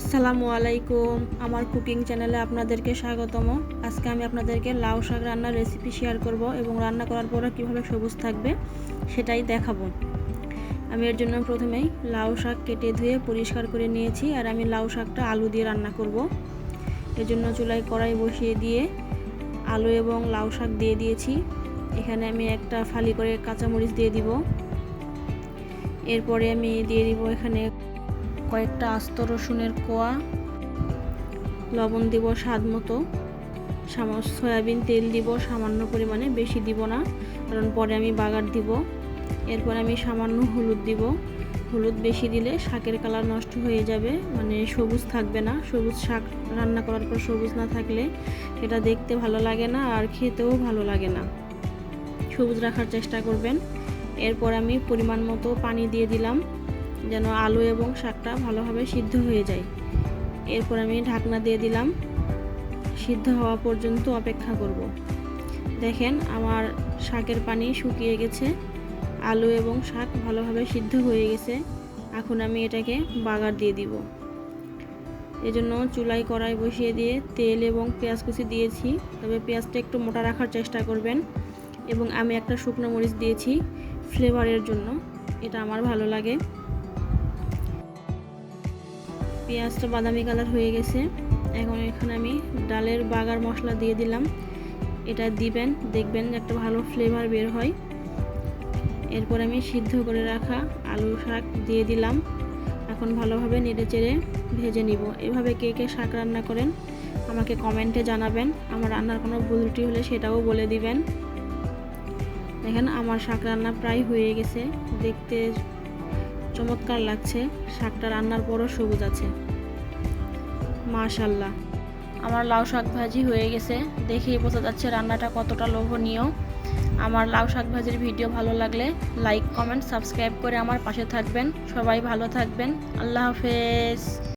আসসালামু আলাইকুম। আমার কুকিং চ্যানেলে আপনাদেরকে স্বাগতম। আজকে আমি আপনাদেরকে লাউ শাক রান্নার রেসিপি শেয়ার করব এবং রান্না করার পরে কীভাবে সবুজ থাকবে সেটাই দেখাবো। আমি এর জন্য প্রথমেই লাউ শাক কেটে ধুয়ে পরিষ্কার করে নিয়েছি আর আমি লাউ শাকটা আলু দিয়ে রান্না করব। এর জন্য চুলায় কড়াই বসিয়ে দিয়ে আলু এবং লাউ শাক দিয়ে দিয়েছি। এখানে আমি একটা ফালি করে কাঁচামরিচ দিয়ে দিব। এরপরে আমি দিয়ে দিব এখানে কয়েকটা আস্ত রসুনের কোয়া, লবণ দিব স্বাদ মতো। সয়াবিন তেল দিব সামান্য পরিমাণে, বেশি দিব না, কারণ পরে আমি বাগার দিব। এরপর আমি সামান্য হলুদ দিব। হলুদ বেশি দিলে শাকের কালার নষ্ট হয়ে যাবে মানে সবুজ থাকবে না। সবুজ শাক রান্না করার পর সবুজ না থাকলে এটা দেখতে ভালো লাগে না আর খেতেও ভালো লাগে না। সবুজ রাখার চেষ্টা করবেন। এরপর আমি পরিমাণ মতো পানি দিয়ে দিলাম। যেন আলু এবং শাকটা ভালোভাবে সিদ্ধ হয়ে যায়। এরপর আমি ঢাকনা দিয়ে দিলাম। সিদ্ধ হওয়া পর্যন্ত অপেক্ষা করব। দেখেন আমার শাকের পানি শুকিয়ে গেছে। আলু এবং শাক ভালোভাবে সিদ্ধ হয়ে গেছে। এখন আমি এটাকে বাগার দিয়ে দিব। এজন্য চুলাই কড়াই বসিয়ে দিয়ে তেল এবং পেঁয়াজ কুচি দিয়েছি। তবে পেঁয়াজটা একটু মোটা রাখার চেষ্টা করবেন এবং আমি একটা শুকনো মরিচ দিয়েছি ফ্লেভারের জন্য। এটা আমার ভালো লাগে। পেঁয়াজটা বাদামি কালার হয়ে গেছে। এখন এখানে আমি ডালের বাগার মশলা দিয়ে দিলাম। এটা দিবেন, দেখবেন একটা ভালো ফ্লেভার বের হয়। এরপর আমি সিদ্ধ করে রাখা আলু শাক দিয়ে দিলাম। এখন ভালোভাবে নেড়ে চেড়ে ভেজে নিব। এভাবে কে কে শাক রান্না করেন আমাকে কমেন্টে জানাবেন। আমার রান্নার কোনো ভুলটি হলে সেটাও বলে দিবেন। দেখেন আমার শাক রান্না প্রায় হয়ে গেছে। দেখতে চমৎকার লাগছে। শাকটা রান্নার পরও সবুজ আছে। মাশাল্লাহ। আমার লাউ শাক ভাজি হয়ে গেছে। দেখেই বোঝা যাচ্ছে রান্নাটা কতটা লোভনীয়। আমার লাউ শাক ভাজির ভিডিও ভালো লাগলে লাইক, কমেন্ট, সাবস্ক্রাইব করে আমার পাশে থাকবেন। সবাই ভালো থাকবেন। আল্লাহ হাফেজ।